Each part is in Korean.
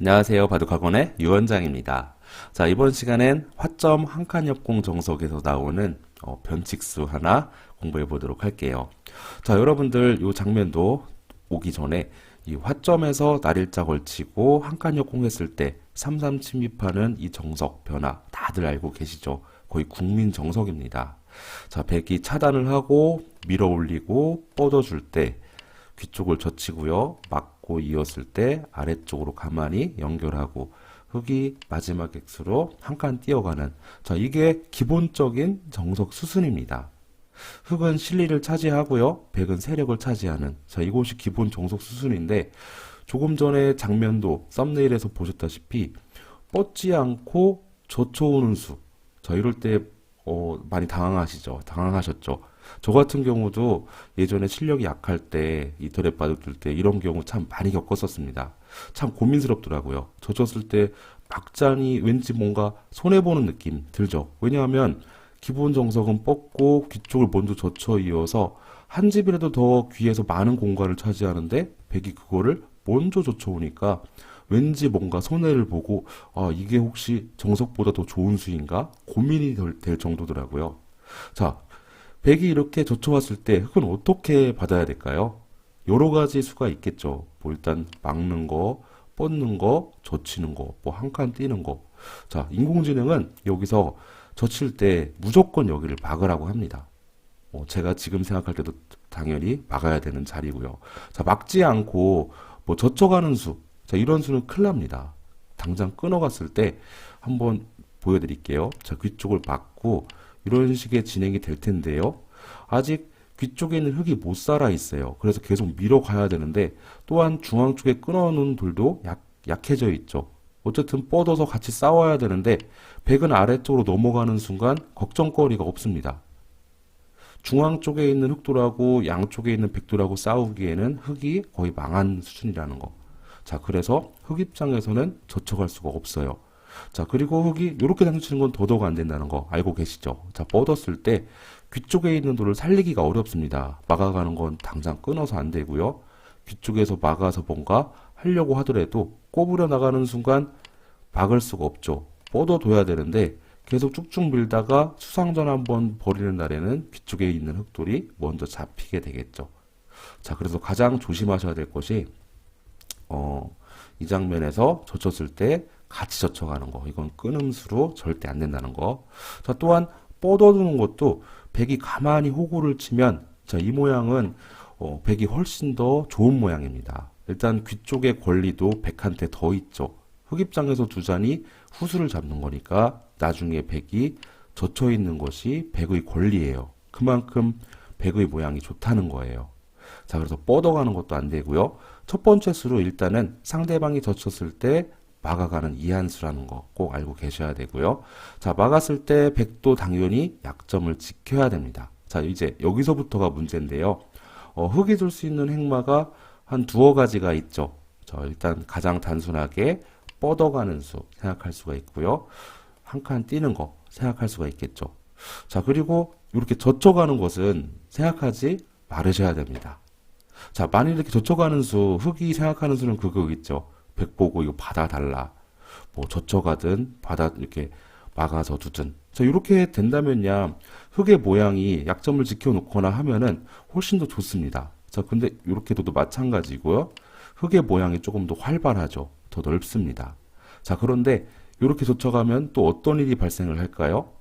안녕하세요. 바둑학원의 유원장입니다. 자, 이번 시간엔 화점 한칸 옆공 정석에서 나오는 어, 변칙수 하나 공부해 보도록 할게요. 자, 여러분들 이 장면도 오기 전에 이 화점에서 날일자 걸치고 한칸 옆공 했을 때 삼삼 침입하는 이 정석 변화 다들 알고 계시죠? 거의 국민 정석입니다. 자, 백이 차단을 하고 밀어 올리고 뻗어줄 때 귀 쪽을 젖히고요. 막고 이었을 때 아래쪽으로 가만히 연결하고 흙이 마지막 X로 한 칸 뛰어가는 자 이게 기본적인 정석 수순입니다. 흙은 실리를 차지하고요. 백은 세력을 차지하는 자 이곳이 기본 정석 수순인데 조금 전에 장면도 썸네일에서 보셨다시피 뻗지 않고 젖혀오는 수. 자 이럴 때 어, 많이 당황하시죠. 당황하셨죠. 저 같은 경우도 예전에 실력이 약할 때 인터넷 바둑 때 이런 경우 참 많이 겪었었습니다. 참 고민스럽더라고요. 젖혔을 때 막장이 왠지 뭔가 손해보는 느낌 들죠. 왜냐하면 기본 정석은 뻗고 귀 쪽을 먼저 젖혀 이어서 한 집이라도 더 귀에서 많은 공간을 차지하는데 백이 그거를 먼저 젖혀오니까 왠지 뭔가 손해를 보고 아 이게 혹시 정석보다 더 좋은 수인가 고민이 될, 될 정도더라고요. 자, 백이 이렇게 젖혀왔을 때 흙은 어떻게 받아야 될까요? 여러 가지 수가 있겠죠. 뭐 일단 막는 거, 뻗는 거, 젖히는 거, 뭐 한칸 띄는 거. 자, 인공지능은 여기서 젖힐 때 무조건 여기를 막으라고 합니다. 어, 제가 지금 생각할 때도 당연히 막아야 되는 자리고요. 자, 막지 않고 뭐 젖혀가는 수. 자, 이런 수는 큰일 납니다. 당장 끊어갔을 때 한번 보여드릴게요. 자, 귀 쪽을 막고 이런 식의 진행이 될 텐데요. 아직 귀 쪽에 있는 흙이 못 살아 있어요. 그래서 계속 밀어가야 되는데 또한 중앙 쪽에 끊어놓은 돌도 약, 약해져 있죠. 어쨌든 뻗어서 같이 싸워야 되는데 백은 아래쪽으로 넘어가는 순간 걱정거리가 없습니다. 중앙 쪽에 있는 흑돌하고 양쪽에 있는 백돌하고 싸우기에는 흙이 거의 망한 수준이라는 거. 자, 그래서 흙 입장에서는 젖혀갈 수가 없어요. 자, 그리고 흙이 이렇게 당치는 건 더더욱 안 된다는 거 알고 계시죠? 자, 뻗었을 때 귀 쪽에 있는 돌을 살리기가 어렵습니다. 막아가는 건 당장 끊어서 안 되고요. 귀 쪽에서 막아서 뭔가 하려고 하더라도 꼬부려 나가는 순간 막을 수가 없죠. 뻗어둬야 되는데 계속 쭉쭉 밀다가 수상전 한번 버리는 날에는 귀 쪽에 있는 흙돌이 먼저 잡히게 되겠죠. 자, 그래서 가장 조심하셔야 될 것이 어, 이 장면에서 젖혔을 때 같이 젖혀가는 거. 이건 끊음수로 절대 안 된다는 거. 자, 또한 뻗어두는 것도 백이 가만히 호구를 치면 자, 이 모양은 어, 백이 훨씬 더 좋은 모양입니다. 일단 귀 쪽의 권리도 백한테 더 있죠. 흑입장에서 두 잔이 후수를 잡는 거니까 나중에 백이 젖혀 있는 것이 백의 권리예요. 그만큼 백의 모양이 좋다는 거예요. 자, 그래서 뻗어가는 것도 안 되고요. 첫 번째 수로 일단은 상대방이 젖혔을 때 막아가는 이한수라는 거 꼭 알고 계셔야 되고요. 자, 막았을 때 백도 당연히 약점을 지켜야 됩니다. 자, 이제 여기서부터가 문제인데요. 어, 흙이 둘수 있는 행마가 한 두어 가지가 있죠. 자, 일단 가장 단순하게 뻗어가는 수 생각할 수가 있고요. 한 칸 뛰는 거 생각할 수가 있겠죠. 자, 그리고 이렇게 젖혀가는 것은 생각하지 말으셔야 됩니다. 자, 만일 이렇게 젖혀가는 수, 흙이 생각하는 수는 그거 있죠. 백 보고 이거 받아달라. 뭐 젖혀가든 받아 이렇게 막아서 두든. 자, 이렇게 된다면야 흙의 모양이 약점을 지켜놓거나 하면은 훨씬 더 좋습니다. 자, 근데 이렇게 둬도 마찬가지고요. 흙의 모양이 조금 더 활발하죠. 더 넓습니다. 자, 그런데 이렇게 젖혀가면 또 어떤 일이 발생을 할까요?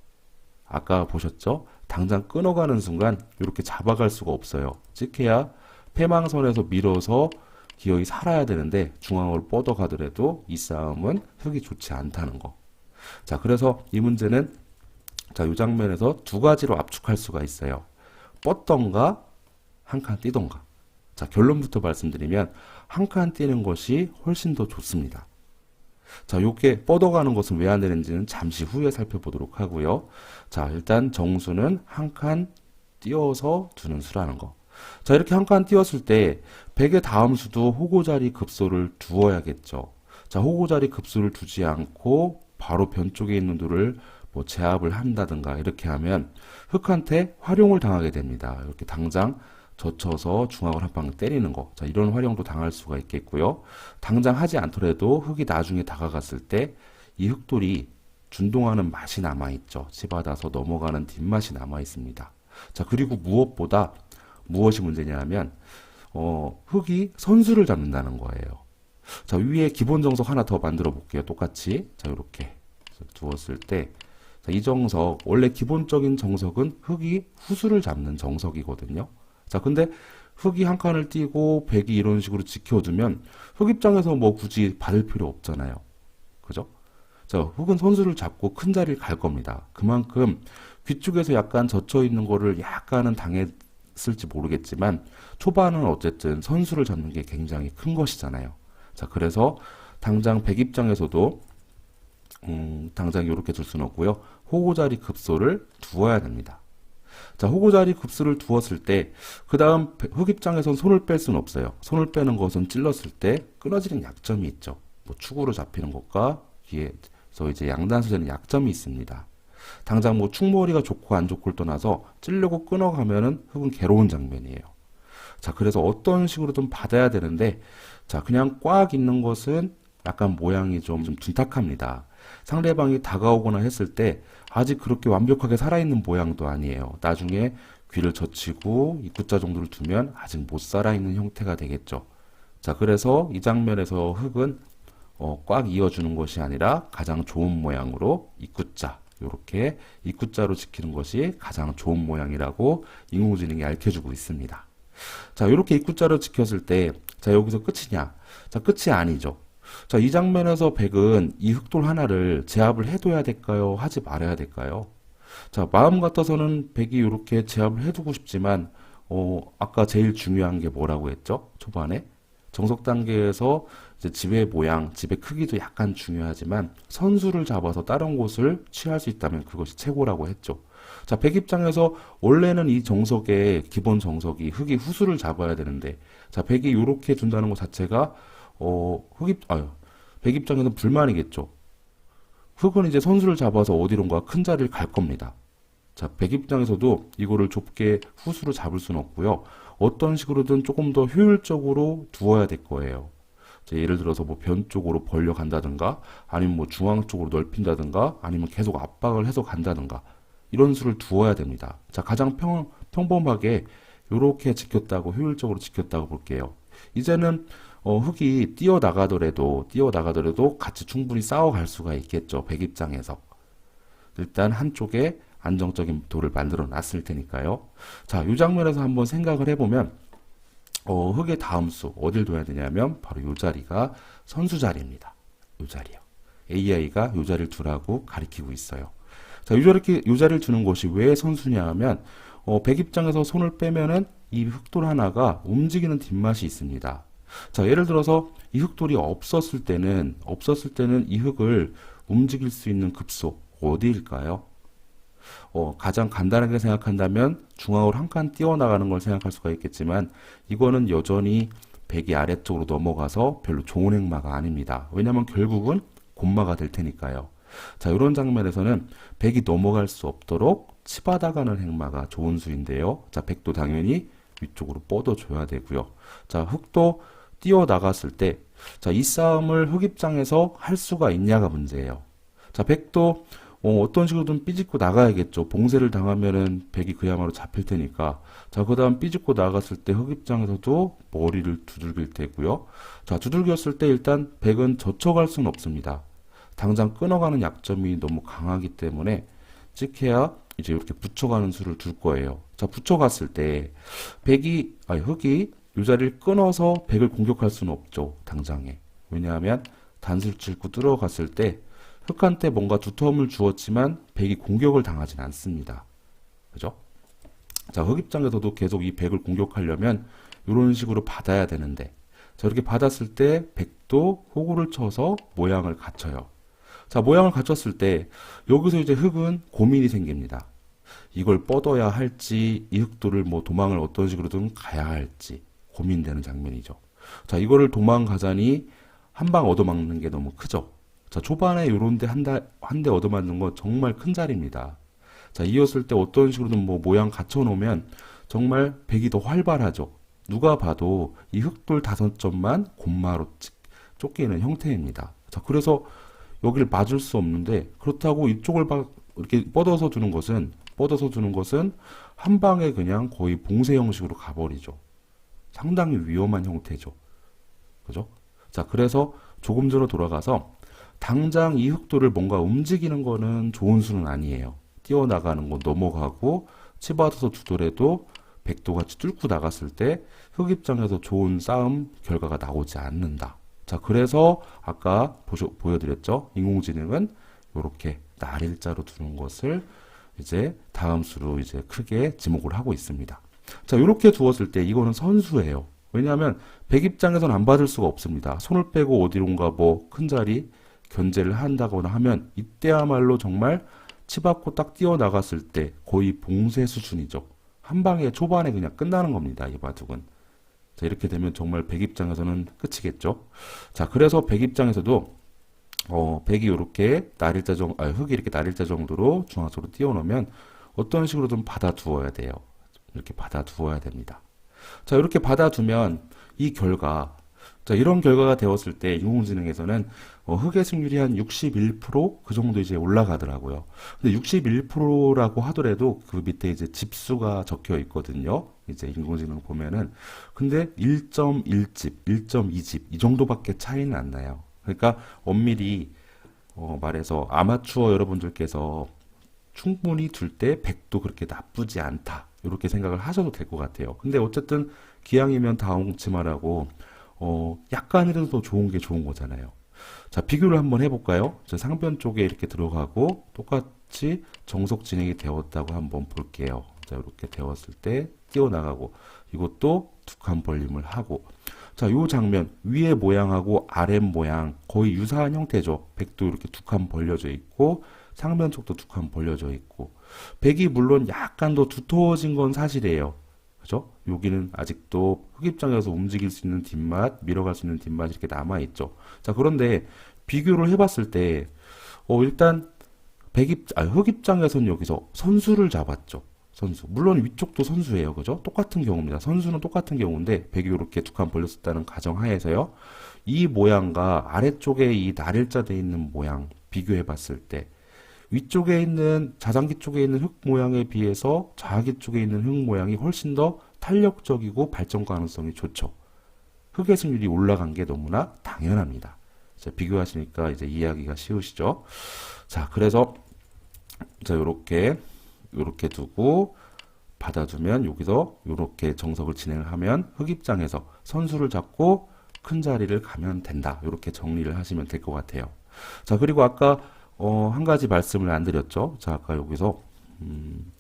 아까 보셨죠? 당장 끊어가는 순간 이렇게 잡아갈 수가 없어요. 찍해야 패망선에서 밀어서 기어이 살아야 되는데 중앙으로 뻗어가더라도 이 싸움은 흙이 좋지 않다는 거. 자, 그래서 이 문제는 자, 이 장면에서 두 가지로 압축할 수가 있어요. 뻗던가 한 칸 뛰던가. 자, 결론부터 말씀드리면 한 칸 뛰는 것이 훨씬 더 좋습니다. 자, 요게 뻗어가는 것은 왜 안 되는지는 잠시 후에 살펴보도록 하고요. 자, 일단 정수는 한 칸 띄어서 두는 수라는 거. 자, 이렇게 한 칸 띄웠을 때 백의 다음 수도 호고 자리 급소를 두어야겠죠. 자, 호고 자리 급소를 두지 않고 바로 변 쪽에 있는 돌을 뭐 제압을 한다든가 이렇게 하면 흑한테 활용을 당하게 됩니다. 이렇게 당장 젖혀서 중앙을 한 방 때리는 거. 자, 이런 활용도 당할 수가 있겠고요. 당장 하지 않더라도 흙이 나중에 다가갔을 때 이 흙돌이 준동하는 맛이 남아있죠. 치받아서 넘어가는 뒷맛이 남아있습니다. 자, 그리고 무엇보다 무엇이 문제냐면, 어, 흙이 선수를 잡는다는 거예요. 자, 위에 기본 정석 하나 더 만들어 볼게요. 똑같이. 자, 이렇게 두었을 때, 자, 이 정석, 원래 기본적인 정석은 흙이 후수를 잡는 정석이거든요. 자, 근데 흙이 한 칸을 띄고 백이 이런 식으로 지켜두면 흙 입장에서 뭐 굳이 받을 필요 없잖아요. 그죠? 자, 흙은 선수를 잡고 큰 자리를 갈 겁니다. 그만큼 귀쪽에서 약간 젖혀 있는 거를 약간은 당 했을지 모르겠지만 초반은 어쨌든 선수를 잡는 게 굉장히 큰 것이잖아요. 자, 그래서 당장 백 입장에서도 음, 당장 이렇게 둘 수는 없고요. 호고자리 급소를 두어야 됩니다. 자, 호고자리 급수를 두었을 때, 그 다음 흑 입장에선 손을 뺄 수는 없어요. 손을 빼는 것은 찔렀을 때 끊어지는 약점이 있죠. 뭐 축으로 잡히는 것과 뒤에서 이제 양단수되는 약점이 있습니다. 당장 뭐 축머리가 좋고 안 좋고를 떠나서 찔르고 끊어가면은 흑은 괴로운 장면이에요. 자, 그래서 어떤 식으로든 받아야 되는데, 자, 그냥 꽉 있는 것은 약간 모양이 좀, 좀 둔탁합니다. 상대방이 다가오거나 했을 때 아직 그렇게 완벽하게 살아있는 모양도 아니에요. 나중에 귀를 젖히고 입구자 정도를 두면 아직 못 살아있는 형태가 되겠죠. 자, 그래서 이 장면에서 흙은 어, 꽉 이어주는 것이 아니라 가장 좋은 모양으로 입구자, 이렇게 입구자로 지키는 것이 가장 좋은 모양이라고 인공지능이 알려주고 있습니다. 자, 이렇게 입구자로 지켰을 때, 자, 여기서 끝이냐? 자, 끝이 아니죠. 자, 이 장면에서 백은 이 흑돌 하나를 제압을 해둬야 될까요? 하지 말아야 될까요? 자, 마음 같아서는 백이 이렇게 제압을 해두고 싶지만, 어, 아까 제일 중요한 게 뭐라고 했죠? 초반에? 정석 단계에서 집의 모양, 집의 크기도 약간 중요하지만 선수를 잡아서 다른 곳을 취할 수 있다면 그것이 최고라고 했죠. 자, 백 입장에서 원래는 이 정석의 기본 정석이 흙이 후수를 잡아야 되는데 자, 백이 이렇게 둔다는 것 자체가 어, 흑입, 아유, 백 입장에서는 불만이겠죠. 흑은 이제 선수를 잡아서 어디론가 큰 자리를 갈 겁니다. 자, 백 입장에서도 이거를 좁게 후수로 잡을 수는 없고요. 어떤 식으로든 조금 더 효율적으로 두어야 될 거예요. 자, 예를 들어서 뭐 변 쪽으로 벌려 간다든가, 아니면 뭐 중앙 쪽으로 넓힌다든가, 아니면 계속 압박을 해서 간다든가, 이런 수를 두어야 됩니다. 자, 가장 평, 평범하게 이렇게 지켰다고, 효율적으로 지켰다고 볼게요. 이제는 어, 흙이 뛰어나가더라도, 뛰어나가더라도 같이 충분히 싸워갈 수가 있겠죠. 백 입장에서. 일단 한쪽에 안정적인 돌을 만들어 놨을 테니까요. 자, 이 장면에서 한번 생각을 해보면, 어, 흙의 다음 수, 어딜 둬야 되냐면, 바로 이 자리가 선수 자리입니다. 이 자리요. AI가 이 자리를 두라고 가리키고 있어요. 자, 이 자리, 이 자리를 두는 것이 왜 선수냐 하면, 어, 백 입장에서 손을 빼면은 이 흙돌 하나가 움직이는 뒷맛이 있습니다. 자, 예를 들어서 이 흙돌이 없었을 때는, 없었을 때는 이 흙을 움직일 수 있는 급소, 어디일까요? 어, 가장 간단하게 생각한다면 중앙으로 한칸 띄어나가는 걸 생각할 수가 있겠지만 이거는 여전히 백이 아래쪽으로 넘어가서 별로 좋은 행마가 아닙니다. 왜냐하면 결국은 곤마가 될 테니까요. 자, 이런 장면에서는 백이 넘어갈 수 없도록 치받아가는 행마가 좋은 수인데요. 자, 백도 당연히 위쪽으로 뻗어줘야 되고요. 자, 흙도 뛰어나갔을 때, 자, 이 싸움을 흙 입장에서 할 수가 있냐가 문제예요. 자, 백도 어, 떤 식으로든 삐집고 나가야겠죠. 봉쇄를 당하면은 백이 그야말로 잡힐 테니까. 자, 그 다음 삐집고 나갔을 때흙 입장에서도 머리를 두들길 테고요. 자, 두들겼을 때 일단 백은 젖혀갈 수는 없습니다. 당장 끊어가는 약점이 너무 강하기 때문에 찍해야 이제 이렇게 붙여가는 수를 둘 거예요. 자, 붙여갔을 때 백이, 아니, 흙이 이 자리를 끊어서 백을 공격할 수는 없죠. 당장에. 왜냐하면 단수를 찔고 뚫어갔을 때 흑한테 뭔가 두터움을 주었지만 백이 공격을 당하진 않습니다. 그죠? 자, 흑 입장에서도 계속 이 백을 공격하려면 이런 식으로 받아야 되는데 자, 이렇게 받았을 때 백도 호구를 쳐서 모양을 갖춰요. 자, 모양을 갖췄을 때 여기서 이제 흑은 고민이 생깁니다. 이걸 뻗어야 할지 이 흑도를 뭐 도망을 어떤 식으로든 가야 할지 고민되는 장면이죠. 자, 이거를 도망가자니 한 방 얻어맞는 게 너무 크죠. 자, 초반에 요런 데한 대, 한대 얻어맞는 거 정말 큰 자리입니다. 자, 이었을 때 어떤 식으로든 뭐 모양 갖춰 놓으면 정말 백이 더 활발하죠. 누가 봐도 이 흑돌 다섯 점만 곰마로 찌- 쫓기는 형태입니다. 자, 그래서 여기를 맞을 수 없는데 그렇다고 이쪽을 막 이렇게 뻗어서 두는 것은 뻗어서 두는 것은 한 방에 그냥 거의 봉쇄 형식으로 가버리죠. 상당히 위험한 형태죠. 그죠? 자, 그래서 조금 전으로 돌아가서 당장 이 흑도를 뭔가 움직이는 거는 좋은 수는 아니에요. 뛰어나가는 거 넘어가고 치받아서 두더라도 백도같이 뚫고 나갔을 때 흑 입장에서 좋은 싸움 결과가 나오지 않는다. 자, 그래서 아까 보셔, 보여드렸죠? 인공지능은 이렇게 날일자로 두는 것을 이제 다음 수로 이제 크게 지목을 하고 있습니다. 자, 이렇게 두었을 때 이거는 선수예요. 왜냐하면 백 입장에서는 안 받을 수가 없습니다. 손을 빼고 어디론가 뭐 큰 자리 견제를 한다거나 하면 이때야말로 정말 치받고 딱 뛰어나갔을 때 거의 봉쇄 수준이죠. 한 방에 초반에 그냥 끝나는 겁니다. 이 바둑은. 자, 이렇게 되면 정말 백 입장에서는 끝이겠죠. 자, 그래서 백 입장에서도 어, 백이 이렇게 날일자 정, 아, 흑이 이렇게 날일자 정도로 중앙으로 띄워놓으면 어떤 식으로든 받아두어야 돼요. 이렇게 받아두어야 됩니다. 자, 이렇게 받아두면 이 결과, 자, 이런 결과가 되었을 때 인공지능에서는 어, 흑의 승률이 한 61%그 정도 이제 올라가더라고요. 근데 61%라고 하더라도 그 밑에 이제 집수가 적혀 있거든요. 이제 인공지능 보면은. 근데 1.1집, 1.2집 이 정도밖에 차이는 안 나요. 그러니까 엄밀히 어, 말해서 아마추어 여러분들께서 충분히 둘 때 100도 그렇게 나쁘지 않다. 이렇게 생각을 하셔도 될 것 같아요. 근데 어쨌든 기왕이면 다홍치마라고 어, 약간이라도 더 좋은 게 좋은 거잖아요. 자, 비교를 한번 해볼까요? 저 상변 쪽에 이렇게 들어가고 똑같이 정석 진행이 되었다고 한번 볼게요. 자, 이렇게 되었을 때 뛰어나가고 이것도 두 칸 벌림을 하고 자, 요 장면 위의 모양하고 아랫 모양 거의 유사한 형태죠. 백도 이렇게 두 칸 벌려져 있고 상면 쪽도 두 칸 벌려져 있고 백이 물론 약간 더 두터워진 건 사실이에요. 그죠? 여기는 아직도 흑입장에서 움직일 수 있는 뒷맛, 밀어갈 수 있는 뒷맛이 이렇게 남아있죠. 자, 그런데 비교를 해봤을 때, 어, 일단, 백입, 아, 흑입장에서는 여기서 선수를 잡았죠. 선수. 물론 위쪽도 선수예요. 그죠? 똑같은 경우입니다. 선수는 똑같은 경우인데, 백이 이렇게 두 칸 벌렸었다는 가정하에서요. 이 모양과 아래쪽에 이 날일자 돼 있는 모양 비교해 봤을 때, 위쪽에 있는 자장기 쪽에 있는 흙 모양에 비해서 좌기 쪽에 있는 흙 모양이 훨씬 더 탄력적이고 발전 가능성이 좋죠. 흙의 승률이 올라간 게 너무나 당연합니다. 자, 비교하시니까 이제 이해하기가 쉬우시죠? 자, 그래서 자, 요렇게 요렇게 두고 받아두면 여기서 요렇게 정석을 진행을 하면 흙 입장에서 선수를 잡고 큰 자리를 가면 된다. 요렇게 정리를 하시면 될 것 같아요. 자, 그리고 아까 어, 한 가지 말씀을 안 드렸죠. 자, 아까 여기서 음,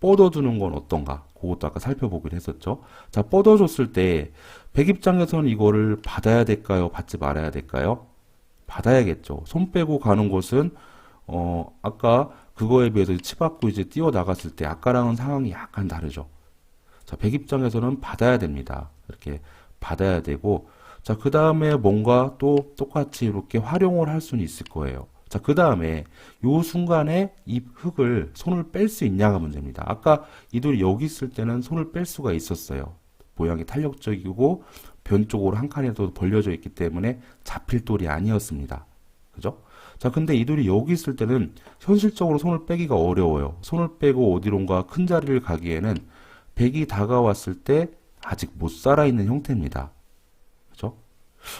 뻗어두는 건 어떤가? 그것도 아까 살펴보기로 했었죠. 자, 뻗어줬을 때 백 입장에서는 이거를 받아야 될까요? 받지 말아야 될까요? 받아야겠죠. 손 빼고 가는 것은 어, 아까 그거에 비해서 치받고 이제 뛰어 나갔을 때 아까랑은 상황이 약간 다르죠. 자, 백 입장에서는 받아야 됩니다. 이렇게 받아야 되고 자, 그 다음에 뭔가 또 똑같이 이렇게 활용을 할 수는 있을 거예요. 자, 그 다음에 요 순간에 이 흙을 손을 뺄 수 있냐가 문제입니다. 아까 이 돌이 여기 있을 때는 손을 뺄 수가 있었어요. 모양이 탄력적이고 변 쪽으로 한 칸이라도 벌려져 있기 때문에 잡힐 돌이 아니었습니다. 그죠? 자, 근데 이 돌이 여기 있을 때는 현실적으로 손을 빼기가 어려워요. 손을 빼고 어디론가 큰 자리를 가기에는 백이 다가왔을 때 아직 못 살아있는 형태입니다.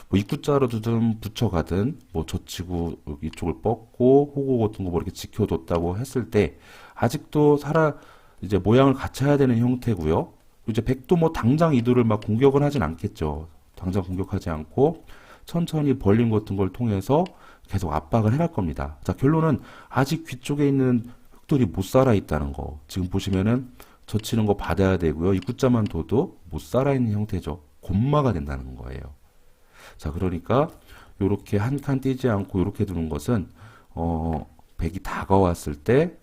뭐 입구자로 두든 붙여가든 뭐 젖히고 이쪽을 뻗고 호구 같은 거 뭐 이렇게 지켜뒀다고 했을 때 아직도 살아 이제 모양을 갖춰야 되는 형태고요. 이제 백도 뭐 당장 이들을 막 공격을 하진 않겠죠. 당장 공격하지 않고 천천히 벌림 같은 걸 통해서 계속 압박을 해갈 겁니다. 자, 결론은 아직 귀 쪽에 있는 흑돌이 못 살아 있다는 거. 지금 보시면은 젖히는 거 받아야 되고요. 입구자만 둬도 못 살아 있는 형태죠. 곤마가 된다는 거예요. 자, 그러니까 요렇게 한 칸 띄지 않고 요렇게 두는 것은 어, 백이 다가왔을 때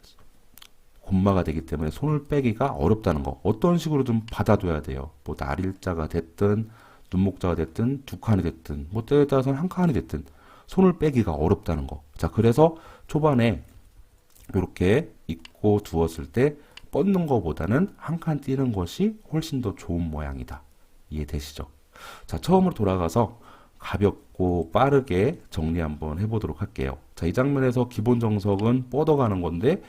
곤마가 되기 때문에 손을 빼기가 어렵다는 거. 어떤 식으로든 받아둬야 돼요. 뭐 날일자가 됐든 눈목자가 됐든 두 칸이 됐든 뭐 때에 따라서는 한 칸이 됐든 손을 빼기가 어렵다는 거. 자, 그래서 초반에 이렇게 입고 두었을 때 뻗는 것보다는 한칸 띄는 것이 훨씬 더 좋은 모양이다. 이해되시죠? 자, 처음으로 돌아가서 가볍고 빠르게 정리 한번 해보도록 할게요. 자, 이 장면에서 기본 정석은 뻗어가는 건데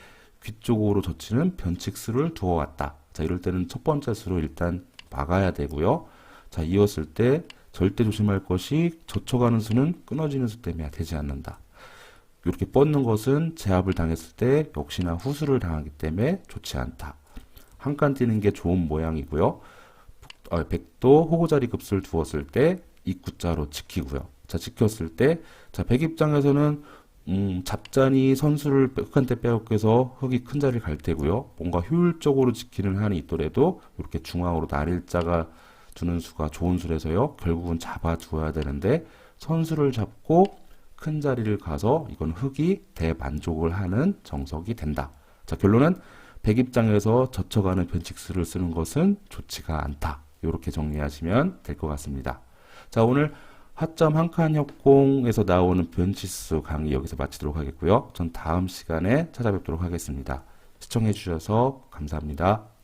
귀 쪽으로 젖히는 변칙수를 두어왔다. 자, 이럴 때는 첫 번째 수로 일단 막아야 되고요. 자, 이었을 때 절대 조심할 것이 젖혀가는 수는 끊어지는 수 때문에 되지 않는다. 이렇게 뻗는 것은 제압을 당했을 때 역시나 후수를 당하기 때문에 좋지 않다. 한 칸 뛰는 게 좋은 모양이고요. 어, 백도 호구자리 급수를 두었을 때 입구자로 지키고요. 자, 지켰을 때, 자, 백 입장에서는, 음, 잡자니 선수를 흑한테 빼앗겨서 흑이 큰 자리를 갈 테고요. 뭔가 효율적으로 지키는 한이 있더라도 이렇게 중앙으로 날일자가 두는 수가 좋은 수라서요. 결국은 잡아주어야 되는데 선수를 잡고 큰 자리를 가서 이건 흑이 대만족을 하는 정석이 된다. 자, 결론은 백 입장에서 젖혀가는 변칙수를 쓰는 것은 좋지가 않다. 이렇게 정리하시면 될 것 같습니다. 자, 오늘 하점 한칸 협공에서 나오는 변치수 강의 여기서 마치도록 하겠고요. 전 다음 시간에 찾아뵙도록 하겠습니다. 시청해 주셔서 감사합니다.